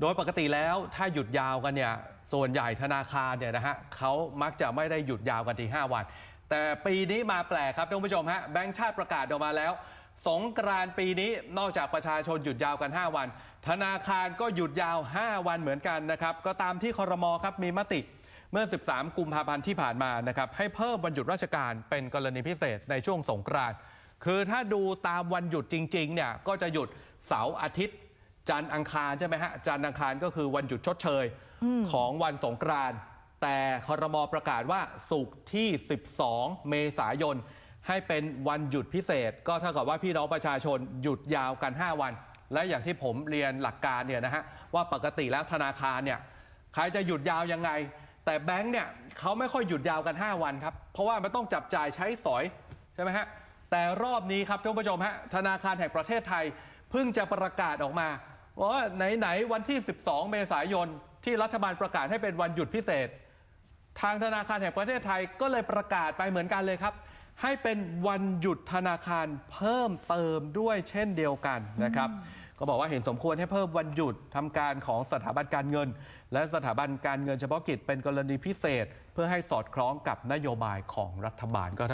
โดยปกติแล้วถ้าหยุดยาวกันเนี่ยส่วนใหญ่ธนาคารเนี่ยนะฮะเขามักจะไม่ได้หยุดยาวกันที่5วัน แต่ปีนี้มาแปลกครับท่านผู้ชมฮะแบงก์ชาติประกาศออกมาแล้ว สงกรานต์ปีนี้นอกจากประชาชนหยุดยาวกัน 5 วัน ธนาคารก็หยุดยาว 5 วันเหมือนกันนะครับก็ตามที่คอรมอครับมีมติเมื่อ 13 กุมภาพันธ์ที่ผ่านมานะครับให้เพิ่มวันหยุดราชการเป็นกรณีพิเศษในช่วงสงกรานต์คือถ้าดูตามวันหยุดจริงๆเนี่ยก็จะหยุดเสาร์อาทิตย์ จันทร์อังคารใช่ไหมฮะจันทร์อังคารก็คือวันหยุดชดเชยอืมของวันสงกรานต์แต่ครมประกาศว่าศุกร์ที่ 12 เมษายน ให้เป็นวันหยุดพิเศษ ก็เท่ากับว่าพี่น้องประชาชนหยุดยาวกัน 5 วัน และอย่างที่ผมเรียนหลักการเนี่ยนะฮะว่าปกติแล้วธนาคารเนี่ยใครจะหยุดยาวยังไง แต่แบงค์เนี่ยเขาไม่ค่อยหยุดยาวกัน 5 วันครับเพราะว่ามันต้องจับจ่ายใช้สอยใช่ไหมฮะแต่รอบนี้ครับท่านผู้ชมฮะธนาคารแห่งประเทศไทยเพิ่งจะประกาศออกมา ว่าไหนๆวันที่ 12 เมษายนที่รัฐบาลประกาศให้เป็นวันหยุดพิเศษ ทางธนาคารแห่งประเทศไทยก็เลยประกาศไปเหมือนกันเลยครับ ให้เป็นวันหยุดธนาคารเพิ่มเติมด้วยเช่นเดียวกันนะครับ ก็บอกว่าเห็นสมควรให้เพิ่มวันหยุดทำการของสถาบันการเงิน และสถาบันการเงินเฉพาะกิจเป็นกรณีพิเศษ เพื่อให้สอดคล้องกับนโยบายของรัฐบาลก็